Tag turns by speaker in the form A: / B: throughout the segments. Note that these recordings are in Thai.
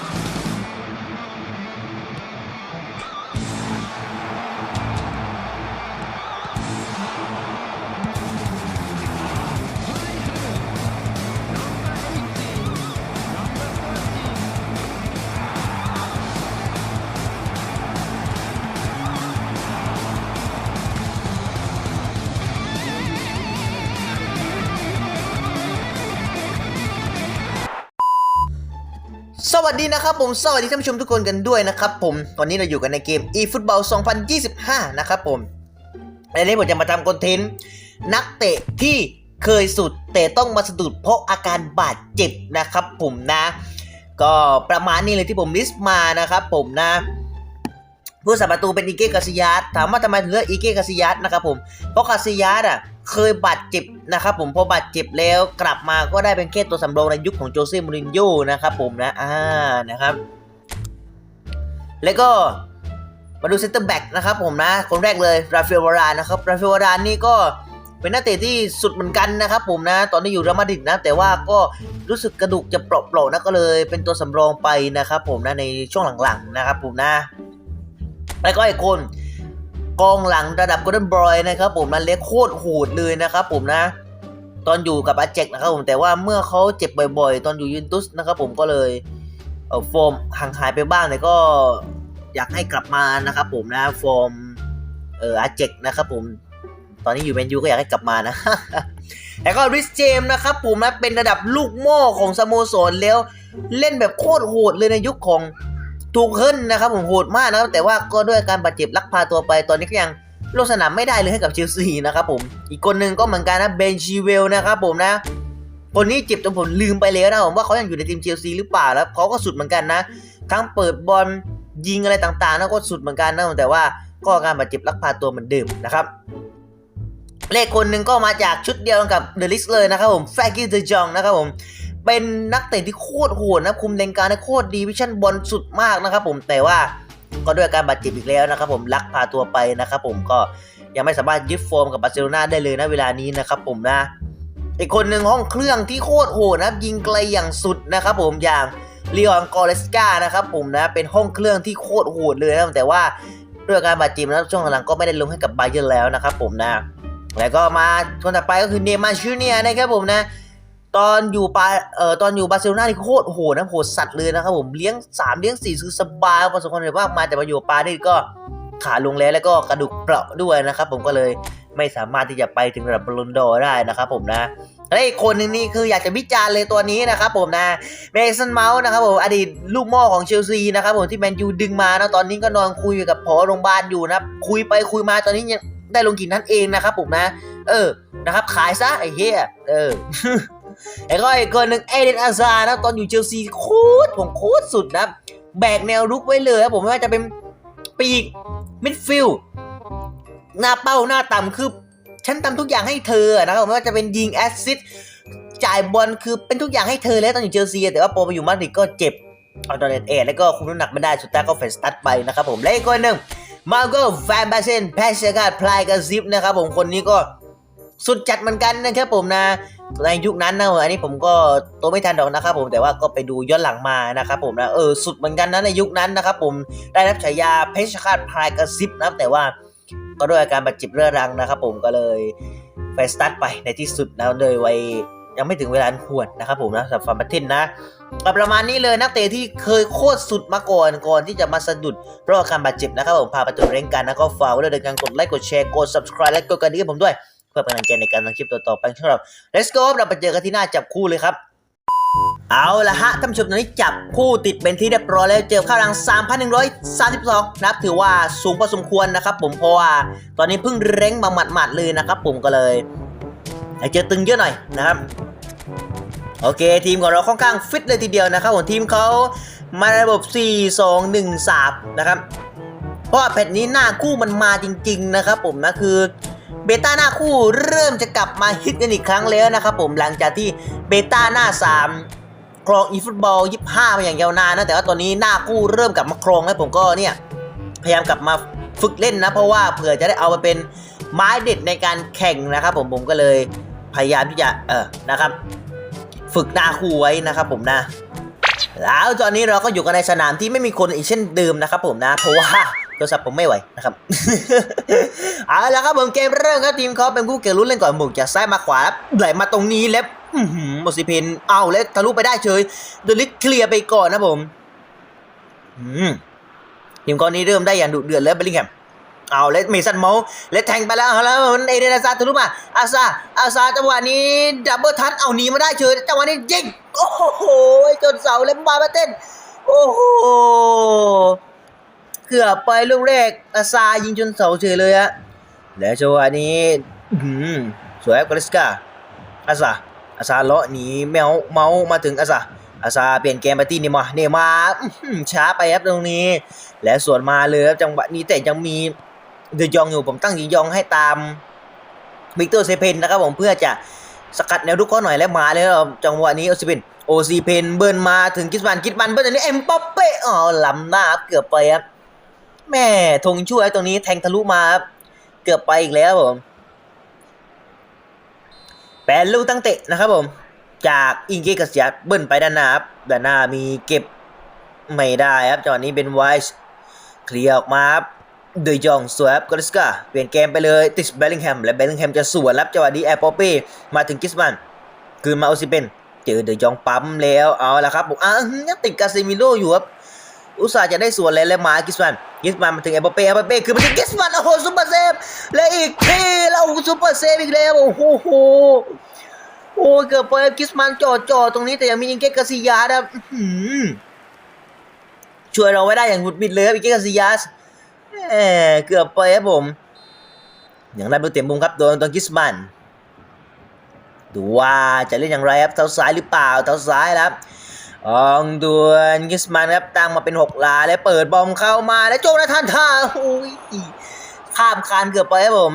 A: Thank you. สวัสดีนะครับผม สวัสดีท่านผู้ชมทุกคนกันด้วยนะครับผมตอนนี้เราอยู่กันในเกม eFootball 2025 นะครับผมในนี้ผมจะมาทำคอนเทนต์นักเตะที่เคยสุดแต่ต้องมาสะดุดเพราะอาการบาดเจ็บนะครับผมนะ ก็ประมาณนี้เลยที่ผมลิสต์มานะครับผมนะ ผู้สาประตูเป็นอีเก้กาซิยัสถามว่าทำไมถึงเลือกอีเก้กาซิยัสนะครับผม เพราะกาซิยัสอะเคยบาดเจ็บนะครับผมพอบาดเจ็บแล้วกลับมาก็ได้เป็นแค่ตัวสำรองในยุคของโจเซ่มูรินโญ่นะครับผมนะอ่านะครับ แล้วก็มาดูเซนเตอร์แบ็กนะครับผมนะ คนแรกเลยราฟาเอลวารานนะครับราฟาเอลวารานนี่ก็เป็นนักเตะที่สุดเหมือนกันนะครับผมนะ ตอนนี้อยู่เรอัลมาดริดนะ แต่ว่าก็รู้สึกกระดูกจะเปราะๆนะก็เลยเป็นตัวสำรองไปนะครับผมนะในช่วงหลังๆนะครับผมนะ แล้วก็ไอีกคนกองหลังระดับ Golden Boy นะครับผมนะเล็กโคตรโหดเลยนะครับผมนะ ตอนอยู่กับอาเจกนะครับผมแต่ว่าเมื่อเขาเจ็บบ่อยๆ ตอนอยู่ยูนตุสนะครับผมก็เลยเออฟอร์มห่างหายไปบ้างแต่ก็อยากให้กลับมานะครับผมนะฟอร์มเอออาเจกนะครับผมตอนนี้อยู่แมนยูก็อยากให้กลับมานะแล้วก็ริสเจมนะครับผมนะเป็นระดับลูกโม่ของสโมสรแล้วเล่นแบบโคตรโหดเลยในยุคของ ถูกขึ้นนะครับผมโหดมากนะครับ แต่ว่าก็ด้วยการบาดเจ็บลักพาตัวไปตอนนี้ก็ยังลงสนามไม่ได้เลยให้กับเชลซีนะครับผม อีกคนหนึ่งก็เหมือนกันนะเบนชีเวลนะครับผมนะ คนนี้เจ็บจนผมลืมไปแล้วนะผมว่าเขายังอยู่ในทีมเชลซีหรือเปล่าแล้วเขาก็สุดเหมือนกันนะ ทั้งเปิดบอลยิงอะไรต่างๆนะก็สุดเหมือนกันนะแต่ว่าก็การบาดเจ็บลักพาตัวเหมือนเดิมนะครับเลขคนหนึ่งก็มาจากชุดเดียวกับเดลิสเลยนะครับผมแฟกี้เดจองนะครับผม เป็นนักเตะที่โคตรโหดนะคุมเลนการได้โคตรดีวิชั่นบอลสุดมากนะครับผมแต่ว่าก็ด้วยการบาดเจ็บอีกแล้วนะครับผมลักพาตัวไปนะครับผมก็ยังไม่สามารถยึดฟอร์มกับบาร์เซโลนาได้เลยนะเวลานี้นะครับผมนะ อีกคนหนึ่งห้องเครื่องที่โคตรโหดนะยิงไกลอย่างสุดนะครับผมอย่างลีออนกอเลสกานะครับผมนะเป็นห้องเครื่องที่โคตรโหดเลยนะแต่ว่าด้วยการบาดเจ็บนะช่วงหลังก็ไม่ได้ลงให้กับบาเยิร์แล้วนะครับผมนะแล้วก็มาคนต่อไปก็คือเนมาร์ชูเนียนะครับผมนะ ตอนอยู่ปาเอ่อตอนอยู่บาร์เซโลนานี่โคตรโหดนะโหดสัตว์เลยนะครับผมเลี้ยง 3 เลี้ยง4คือสบายประสบความสำเร็จมากมายแต่มาอยู่ปารีสก็ขาลงแล้วแล้วก็กระดูกเปราะด้วยนะครับ ผมก็เลยไม่สามารถที่จะไปถึงระดับบอลลูนดอร์ได้นะครับผมนะและอีกคนหนึ่งนี่คืออยากจะวิจารณ์เลยตัวนี้นะครับผมนะเมสันเมาส์นะครับผมอดีตลูกหม่อของเชลซีนะครับผมที่แมนยูดึงมานะตอนนี้ก็นอนคุยอยู่กับพอโรงพยาบาลอยู่นะคุยไปคุยมาตอนนี้ยังได้ลงกี่นัดเองนะครับผมนะ เออนะครับ ขายซะไอ้เหี้ยเออ แล้วก็อีกคนหนึ่งเอเดนอาซานะตอนอยู่เชลซีโคตรผมโคตรสุดนะแบกแนวรุกไว้เลยครับผมไม่ว่าจะเป็นปีกมิดฟิลด์หน้าเป้าหน้าต่ำคือฉันทำทุกอย่างให้เธอนะครับผมไม่ว่าจะเป็นยิงแอสซิสจ่ายบอลคือเป็นทุกอย่างให้เธอแล้วตอนอยู่เชลซีแต่ว่าโปรไปอยู่มาดริดก็เจ็บเอาตอนเอ็ดเอดแล้วก็คุมน้ำหนักไม่ได้สุดท้ายก็เฟสตัดไปนะครับผมและอีกคนหนึ่งมาโกแฟนบาเซนแพชเชกาพลายกระซิบนะครับผมคนนี้ก็ สุดจัดเหมือนกันนะครับผมนะในยุคนั้นนะอันนี้ผมก็โตไม่ทันดอกนะครับผมแต่ว่าก็ไปดูย้อนหลังมานะครับผมนะเออสุดเหมือนกันนะในยุคนั้นนะครับผมได้รับฉายาเพชรฆาตพลายกระซิบนะครับแต่ว่าก็ด้วยอาการบาดเจ็บเรื้อรังนะครับผมก็เลยไปสตาร์ทไปในที่สุดนะโดยวัยยังไม่ถึงเวลาอันควรนะครับผมนะสำหรับฟาร์มบัตเทนนะก็ประมาณนี้เลยนักเตะที่เคยโคตรสุดมาก่อนก่อนที่จะมาสะดุดเพราะอาการบาดเจ็บนะครับผมพาประตูเร่งกันนะก็ฝากไว้ด้วยในการกดไลค์กดแชร์กด subscribe และกดกระดิ่งให้ผมด้วย พื่อเป็นกำลังใจในการทำคลิปต่อๆไปสำหรับ Let's go เราไปเจอกันที่หน้าจับคู่เลยครับเอาละฮะท่านผู้ชมตอนนี้จับคู่ติดเป็นที่เรียบร้อยแล้วเจอค่ารัง 3,132นะครับถือว่าสูงพอสมควรนะครับผมเพราะว่าตอนนี้เพิ่งเร่งมาหมัดๆเลยนะครับผมก็เลยอยากเจอตึงเยอะหน่อยนะครับ โอเคทีมของเราค่อนข้างฟิตเลยทีเดียวนะครับผมทีมเขามาในระบบ 4 2 1 3 นะครับ เพราะว่าแพทนี้หน้าคู่มันมาจริง ๆ นะครับผมนะคือ เบต้าหน้าคู่เริ่มจะกลับมาฮิตกันอีกครั้งแล้วนะครับผมหลังจากที่เบต้าหน้า 3 ครองอีฟุตบอล 25 มาอย่างยาวนานนะแต่ว่าตอนนี้หน้าคู่เริ่มกลับมาครองแล้วผมก็เนี่ยพยายามกลับมาฝึกเล่นนะ เพราะว่าเผื่อจะได้เอาไปเป็นไม้เด็ดในการแข่งนะครับ ผมผมก็เลยพยายามที่จะเออนะครับ ฝึกหน้าคู่ไว้นะครับ ผมนะ แล้วตอนนี้เราก็อยู่กันในสนามที่ไม่มีคนอีกเช่นเดิมนะครับ ผมนะ เพราะว่า โทรศัพท์ผมไม่ไหวนะครับเอาละครับผมเกมเริ่มครับทีมเขาเป็นผู้เก่งรุ่นเล่นก่อนบุกจากซ้ายมาขวาไหลมาตรงนี้แล้วอื้อหือหมดสิเพนเอาแล้วทะลุไปได้เฉยเดลิสเคลียร์ไปก่อนนะผมทีมกอนนี้เริ่มได้อย่างดุเดือดแล้วเบลลิงแฮมเอาแล้วเมสันเมาส์แล้วแทงไปแล้วแล้วเอเดนอาซาทะลุมาอาซาอาซาจังหวะนี้ดับเบิลทันเอาหนีมาได้เฉยจังหวะนี้ยิงโอ้โหจนเสาแล้วมามาเต้นโอ้โห เกือบไปลูกแรกอาซายิงจนเสาเฉยเลยฮะแล้วจังหวะนี้สวยกอริสกาอาซาอาซาเลาะหนีแมวเมาส์มาถึงอาซาอาซาเปลี่ยนเกมมาที่เนย์มาเนย์มาช้าไปครับตรงนี้ และส่วนมาเลยครับจังหวะนี้แต่ยังมีเดยองอยู่ผมตั้งยิงยองให้ตามวิกเตอร์เซเพนนะครับผมเพื่อจะสกัดแนวรุกเขาหน่อยแล้วมาเลยครับจังหวะนี้โอซิเพนโอซีเพนเบิร์นมาถึงกิสมันกิสมันเบิร์นอันนี้เอ็มปัปเป้อ๋อล้ำหน้าเกือบไปครับ แม่ธงช่วยตรงนี้แทงทะลุมาครับเกือบไปอีกแล้วผมแปนลูกตั้งเตะนะครับผม จากอิงเกกัสยัดเบิ้ลไปด้านหน้าครับด้านหน้ามีเก็บไม่ได้ครับจังหวะนี้เป็นไวส์เคลียร์ออกมาครับเดยจองสวยครับกอริสกาเปลี่ยนเกมไปเลยติสเบลลิงแฮมและเบลลิงแฮมจะสวนรับจังหวะนี้แอร์ปอปเป้มาถึงกิสมันคืนมาโอซิเปนเจอเดยจองปั๊มแล้วเอาละครับผมอะยังติดกาเซมิโลอยู่ครับอุตส่าห์จะได้ส่วนเลยแล้วมากิสมัน กิสมันมาถึงเอ็มบัปเป้เอ็มบัปเป้คือมาถึงกิสมันโอ้โหซุปเปอร์เซฟและอีกทีแล้วซุปเปอร์เซฟอีกแล้วโอ้โหโอ้เกือบไปกิสมันจ่อจ่อตรงนี้แต่ยังมียิงเกตกาซิยาสนะอื้อหือช่วยเราไว้ได้อย่างหุดหงิดเลยครับอีกเกตกาซิยาสแหมเกือบไปครับผมอย่างไรเบอร์เต็มมุมครับโดนตอนกิสมันดูว่าจะเล่นอย่างไรครับเท้าซ้ายหรือเปล่าเท้าซ้ายครับ อองดวนกิสมันครับตั้งมาเป็น 6ลาแล้วเปิดบอมเข้ามาแล้วโจนาธานท่าโอ้ยข้ามคานเกือบไปครับผม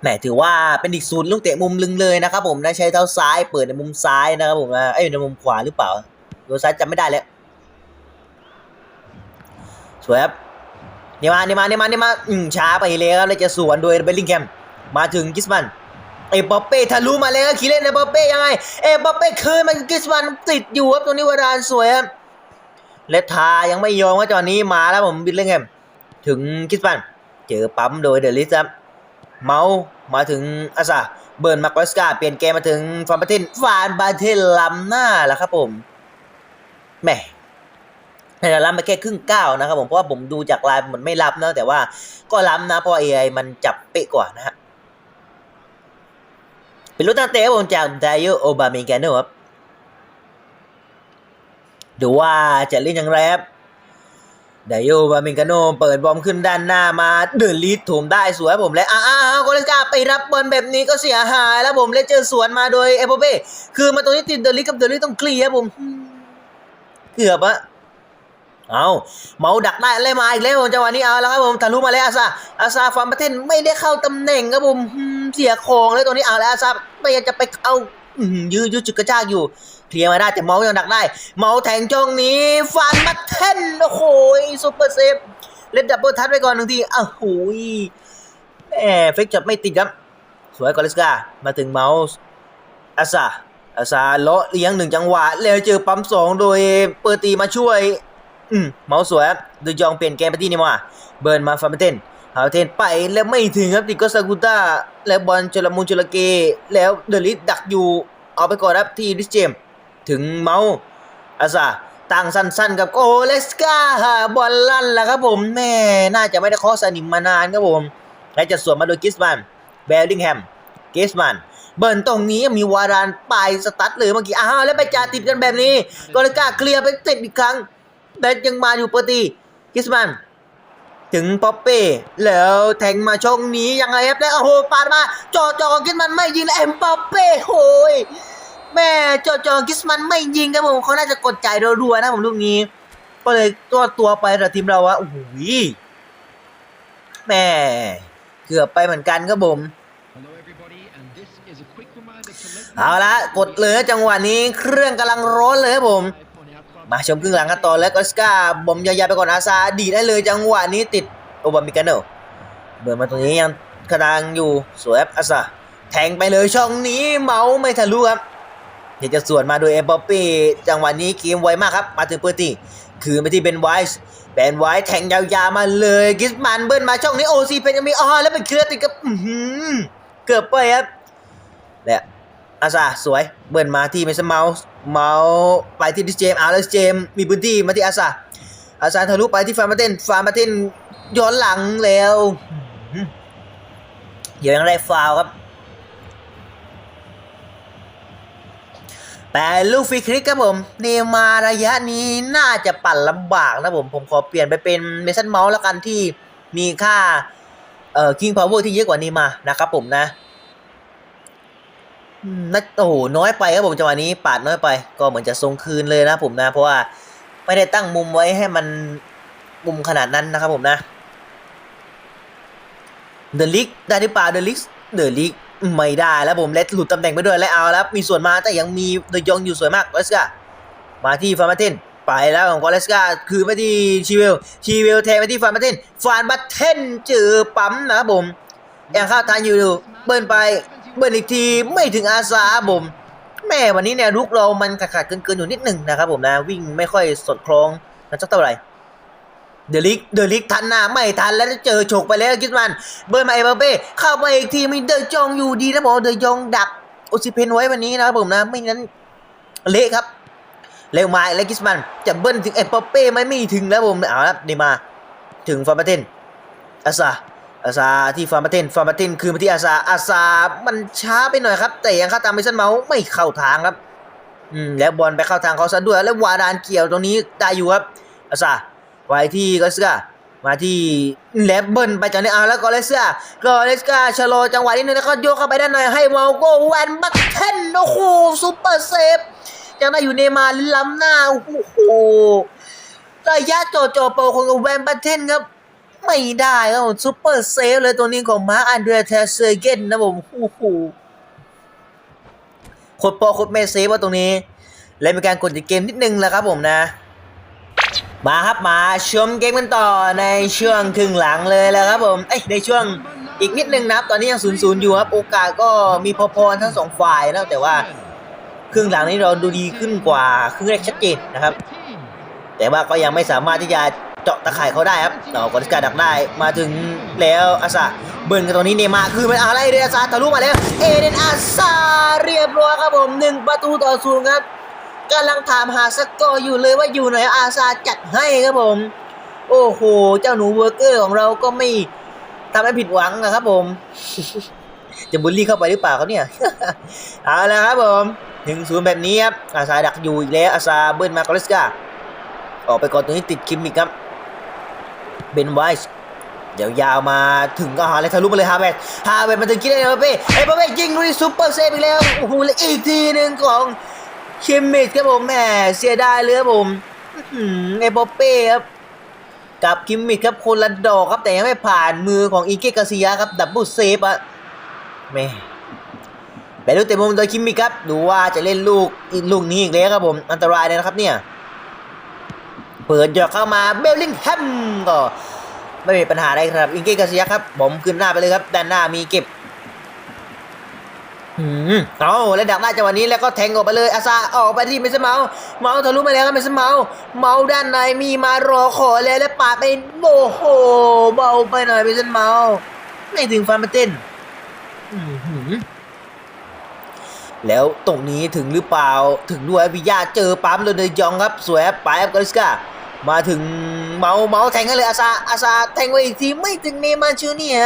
A: แหมถือว่าเป็นอีกศูนย์ลูกเตะมุมลึงเลยนะครับผมได้ใช้เท้าซ้ายเปิดในมุมซ้ายนะครับผมนะเอ้ในมุมขวาหรือเปล่าโดนซ้ายจำไม่ได้แล้วสวยครับนี่มานี่มานี่มานี่มาอืมช้าไปเลยครับเลยจะสวนโดยเบลลิงแคมมาถึงกิสมัน เอ็มบัปเป้ทะลุมาแล้วคีเลนเอ็มบัปเป้ยังไง เอ็มบัปเป้คืนมันกิสมันติดอยู่ครับตรงนี้วารานสวยครับและทายังไม่ยอมว่าจอนนี้มาแล้วผมบิดเล่งแฮมถึงกิสมันเจอปั๊มโดยเดลิสครับเมาส์มาถึงอาซาเบิร์นมาร์กอสกาเปลี่ยนเกมมาถึงฟานบาเทนฟานบาเทนล้ำหน้าแล้วครับผมแหมแต่ล้ำไปแค่ครึ่งก้าวนะครับผมเพราะว่าผมดูจากลายมือนไม่ล้ำนะแต่ว่าก็ล้ำนะเพราะ AI มันจับเป๊ะกว่านะฮะ เป็นลูกตั้งเตะผมจากไดโอโอบาเมกาโนครับดูว่าจะเล่นอย่างไรครับไดโอบาเมกาโนเปิดบอมขึ้นด้านหน้ามาเดินลีดถมได้สวยผมและอ้าวโกเลสกาไปรับบอลแบบนี้ก็เสียหายแล้วผมและเจอสวนมาโดยเอโปเป้คือมาตรงนี้ติดเดลิดกับเดลิดต้องเคลียร์ครับผมเกือบอะ เอาเมาดักได้อะไรมาอีกแล้วผมจังหวะนี้เอาแล้วครับผมทะลุมาแล้วอาซาอาซาฟาร์มประเทศไม่ได้เข้าตำแหน่งครับผมเสียของเลยตรงนี้เอาแล้วอาซาไม่อยากจะไปเอาอยื้อยื้อจุดกระชากอยู่เคลียร์มาได้แต่เมายังดักได้ เมาแทงจ้องนี้ฟันมาเทนโอ้โหซุปเปอร์เซฟเล่นดับเบิลทัชไปก่อนหนึ่งทีอ้าวโหยแหมเฟกจับไม่ติดครับ สวยกอลิสกามาถึงเมาส์อาซาอาซาเลาะเลี้ยงหนึ่งจังหวะแล้วเจอปั๊มสองโดยเปอร์ตีมาช่วย อืมเมาส์สวยครับดูยองเปลี่ยนเกมไปที่นี่มา เบิร์นมาฟาร์มเทนฮาวเทนไปแล้วไม่ถึงครับติดก็ซากุต้าแล้วบอลจลมุนจลเก แล้วเดลิสดักอยู่ เอาไปก่อนครับที่ดิสเจม ถึงเมาส์อาซาตั้งสั้นๆกับโกเลสกาบอลลั่นแล้วครับผมแม่น่าจะไม่ได้คอสนิมมานานครับผม และจะสวนมาโดยกิสมันเบลลิงแฮมกิสมันเบิร์นตรงนี้มีวารานปลายสตัดเลยเมื่อกี้อ้าวแล้วไปจ่าติดกันแบบนี้กเลสกาเคลียร์ไปติดอีกครั้ง แต่ยังมาอยู่ปกติกิสมันถึงป๊อปเป้แล้วแทงมาช่องนี้ยังไงครับแล้วโอ้โหปาดมาจอจอกิสมันไม่ยิงแล้วเอ็มป๊อปเป้โอ้ยแม่จอจอกิสมันไม่ยิงครับผมเขาน่าจะกดใจรัวๆนะผมลูกนี้ ก็เลยตัวตัวไปแต่ทีมเราอะโอ้โหแม่เกือบไปเหมือนกันครับผมเอาละกดเลยจังหวะนี้เครื่องกำลังร้อนเลยครับผม มาชมครึ่งหลังกันต่อแล้วก็สกาบอมยาวๆไปก่อนอาซาดีได้เลยจังหวะนี้ติดโอบามิกาโนเบิร์มาตรงนี้ยังกระดังอยู่สวยอาซาแทงไปเลยช่องนี้เมาไม่ทะลุครับเดี๋ยวจะสวนมาโดยเอมบัปเป้จังหวะนี้เกมไวมากครับมาถึงเปอร์ตี้คืนไปที่เบนไวส์เบนไวส์แทงยาวๆมาเลยกิสมันเบิ้ลมาช่องนี้โอซีเป็นยังมีอ๋อแล้วเป็นเคลือติดกับเกือบไปครับ อาซาสวย เบิ้ลมาที่เมสันเมาส์เมาส์ไปที่ดิสเจมอาร์เลสเจมมีพื้นที่มาที่อาซาอาซาทะลุไปที่ฟาร์มาเทนฟาร์มาเทนย้อนหลังแล้วเดี๋ยวยังได้ฟาวครับแต่ลูกฟรีคลิกครับผมเนมาระยะนี้น่าจะปั่นลำบากนะผมผมขอเปลี่ยนไปเป็นเมสันเมาส์แล้วกันที่มีค่าเอ่อคิงพาวเวอร์ที่เยอะกว่านี้มานะครับผมนะ น่าโอ้โหน้อยไปครับผมจังหวะนี้ปาดน้อยไป ก็เหมือนจะทรงคืนเลยนะผมนะ เพราะว่าไม่ได้ตั้งมุมไว้ให้มันมุมขนาดนั้นนะครับผมนะเดลิกได้หรือเปล่าเดลิกเดลิกไม่ได้แล้วผมเล็ดหลุดตำแหน่งไปด้วยและเอาแล้วมีส่วนมาแต่ยังมีเดยองอยู่สวยมากเลสกามาที่ฟาร์มาเทนไปแล้วของกอเลสกาคือไปที่ชีเวลชีเวลแทงไปที่ฟาร์มาเทนฟาร์มาเทนเจอปั๊มนะครับผมยังเข้าทางอยู่เบิ้ลไป เบิ้ลอีกทีไม่ถึงอาซาครับผมแม่วันนี้แนวรุกเรามันขาดๆเกินๆอยู่นิดหนึ่งนะครับผมนะวิ่งไม่ค่อยสดคล้องนะสักเท่าไหร่เดลิกเดลิกทันหน้าไม่ทันแล้วเจอฉกไปแล้วคิดมัน เบิร์นมาเอเบเป้เข้าไปอีกทีมีเดอจองอยู่ดีนะบอกเดอจองดักโอซิเพนไว้วันนี้นะครับผมนะไม่งั้นเละครับเร็วมาเลกิสมันจะเบิ้ลถึงเอเบเป้ไหมไม่ถึงแล้วผมเอาละนี่มา ถึงฟาร์มาเทนอาซา อาซาที่ฟาร์มาเทนฟาร์มาเทนคืนมาที่อาซาอาซามันช้าไปหน่อยครับ แต่ยังเข้าตามไปซันเมาส์ไม่เข้าทางครับอืมแล้วบอลไปเข้าทางเขาซะด้วยแล้ววาดานเกี่ยวตรงนี้ได้อยู่ครับอาซาไว้ที่กอเลสกามาที่แลบเบิลไปจากนี้เอาแล้วกอเลสกากอเลสกาชะลอจังหวะนิดนึงแล้วก็โยกเข้าไปด้านในให้เมาโกแวนบัตเทนโอ้โหซูเปอร์เซฟยังได้อยู่เนมาร์ล้ำหน้าโอ้โหระยะโจโจโปของแวนบัตเทนครับ ไม่ได้ครับผมซูเปอร์เซฟเลยตัวนี้ของมาร์คอันเดรเทเซเกนนะผมโอ้โหโคตรปรโคตรเมสเซฟว่าตรงนี้ และมีการกดจากเกมนิดนึงแหละครับผมนะมาครับมาชมเกมกันต่อในช่วงครึ่งหลังเลยแล้วครับผมเอ้ยในช่วงอีกนิดนึงนะครับ ตอนนี้ยังศูนย์ศูนย์อยู่ครับโอกาสก็มีพอๆทั้งสองฝ่ายนะแต่ว่าครึ่งหลังนี้เราดูดีขึ้นกว่าครึ่งแรกชัดเจนนะครับ แต่ว่าก็ยังไม่สามารถที่จะ เจาะตะข่ายเขาได้ครับเรากอนิสกาดักได้มาถึงแล้วอาซาเบิร์นกันตรงนี้เนย์มาคือเป็นอะไรเดนอาซาทะลุมาแล้วเอเดนอาซาเรียบร้อยครับผมหนึ่งประตูต่อศูนย์ครับกำลังถามหาสกอร์อยู่เลยว่าอยู่ไหนอาซาจัดให้ครับผม โอ้โห เจ้าหนูเวอร์เกอร์ของเราก็ไม่ทำให้ผิดหวังนะครับผม จะบุลลี่เข้าไปหรือเปล่าเขาเนี่ย เอาละครับผมหนึ่งศูนย์แบบนี้ครับอาซาดักอยู่อีกแล้วอาซาเบิร์นมากอเลสกาออกไปก่อนตรงนี้ติดคิมมิกครับ เบนไวส์เดี๋ยวยาวมาถึงก็หาเลยทะลุมาเลยฮาเวตฮาเวตมาถึงคิดได้เอเบเป้เอเบเป้ยิงลุยซูเปอร์เซฟอีกแล้วโอ้โหแล้วอีกทีหนึ่งของคิมมิดครับผมแหมเสียดายเลยครับผมอื้อหือไอ้ป๊อปเป้ครับกับคิมมิดครับคนละดอกครับแต่ยังไม่ผ่านมือของอีเกกาซิยครับดับเบิลเซฟอะแม่แต่ลูเตะมุมโดยคิมมิดครับดูว่าจะเล่นลูกลูกนี้อีกแล้วครับผมอันตรายเลยนะครับเนี่ย เปิดหยอกเข้ามาเบลลิงแฮมก็ไม่มีปัญหาอะไรครับ อิงเกกาซิยะครับผมขึ้นหน้าไปเลยครับด้านหน้ามีเก็บอืมเอาแล้วดักหน้าจังหวะนี้แล้วก็แทงออกไปเลยอาซาออกไปที่เมสเมาเมาทะลุมาแล้วครับเมสเมาเมาด้านในมีมารอขอเลยแล้วปาดไปโอ้โหเบาไปหน่อยเมสเมาไม่ถึงฟาร์มาเต้นอื้อหือแล้วตรงนี้ถึงหรือเปล่าถึงด้วยวิยาเจอปั๊มเลยเดยองครับ สวยครับไปครับกอริสกา มาถึงเมาเมาแทงกันเลยอาซาอาซาแทงไว้อีกทีไม่ถึงเนมาร์ชูเนี่ย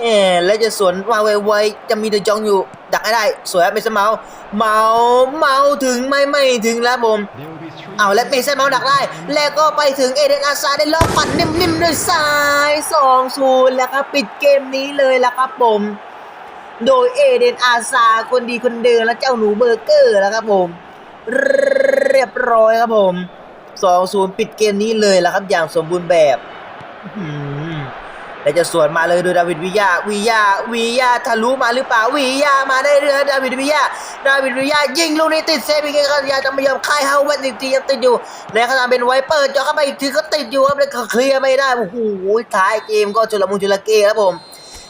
A: เอ๊ะแล้วจะสวนมาไวๆจะมีเดจองอยู่ ดักให้ได้ สวยครับเมสันเมาเมาเมาถึงไม่ไม่ถึงแล้วผมเอาและเมสันเมาดักได้ แล้วก็ไปถึงเอเดนอาซาได้ล็อกปั่นนิ่มๆด้วยซ้าย2 0แล้วครับปิดเกมนี้เลยแล้วครับผม โดยเอเดนอาซาคนดีคนเดิมและเจ้าหนูเบอร์เกอร์แล้วครับผม เรียบร้อยครับผม 2-0 ปิดเกมนี้เลยแล้วครับอย่างสมบูรณ์แบบแล้วจะสวนมาเลยโดยดาวิดวิยาวิยาวิยาทะลุมาหรือเปล่าวิยามาได้เรือดาวิดวิยาดาวิดวิยายิงลูกนี้ติดเซฟอีกครั้งยาจะไม่ยอมคายเฮาเวนอีกทียังติดอยู่แล้วขณะเป็นไวเปอร์จ่อเข้าไปอีกทีก็ติดอยู่ครับเลยเคลียร์ไม่ได้โอ้โหท้ายเกมก็จุลมุนจุลเกครับผม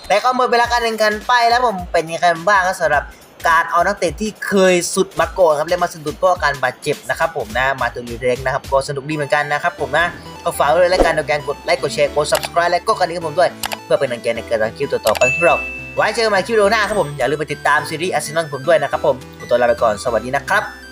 A: แต่ก็หมดเวลาการแข่งขันไปแล้วผมเป็นยังไงบ้างครับสำหรับ การเอานักเตะที่เคยสุดมาก่อนครับและมาสะดุดเพราะอาการบาดเจ็บนะครับผมนะมาตัวรีเรงนะครับก็สนุกดีเหมือนกันนะครับผมนะก็ฝากด้วยและกันในการกดไลค์กดแชร์กด subscribe และก็กระดิ่งให้ผมด้วย เพื่อเป็นกำลังใจในการทำคลิปต่อๆไปของเรา ไว้เจอกันใหม่คลิปวิดีโอหน้าครับผมอย่าลืมไปติดตามซีรีส์อาร์เซนอลผมด้วยนะครับผมขอตัวลาไปก่อนสวัสดีนะครับ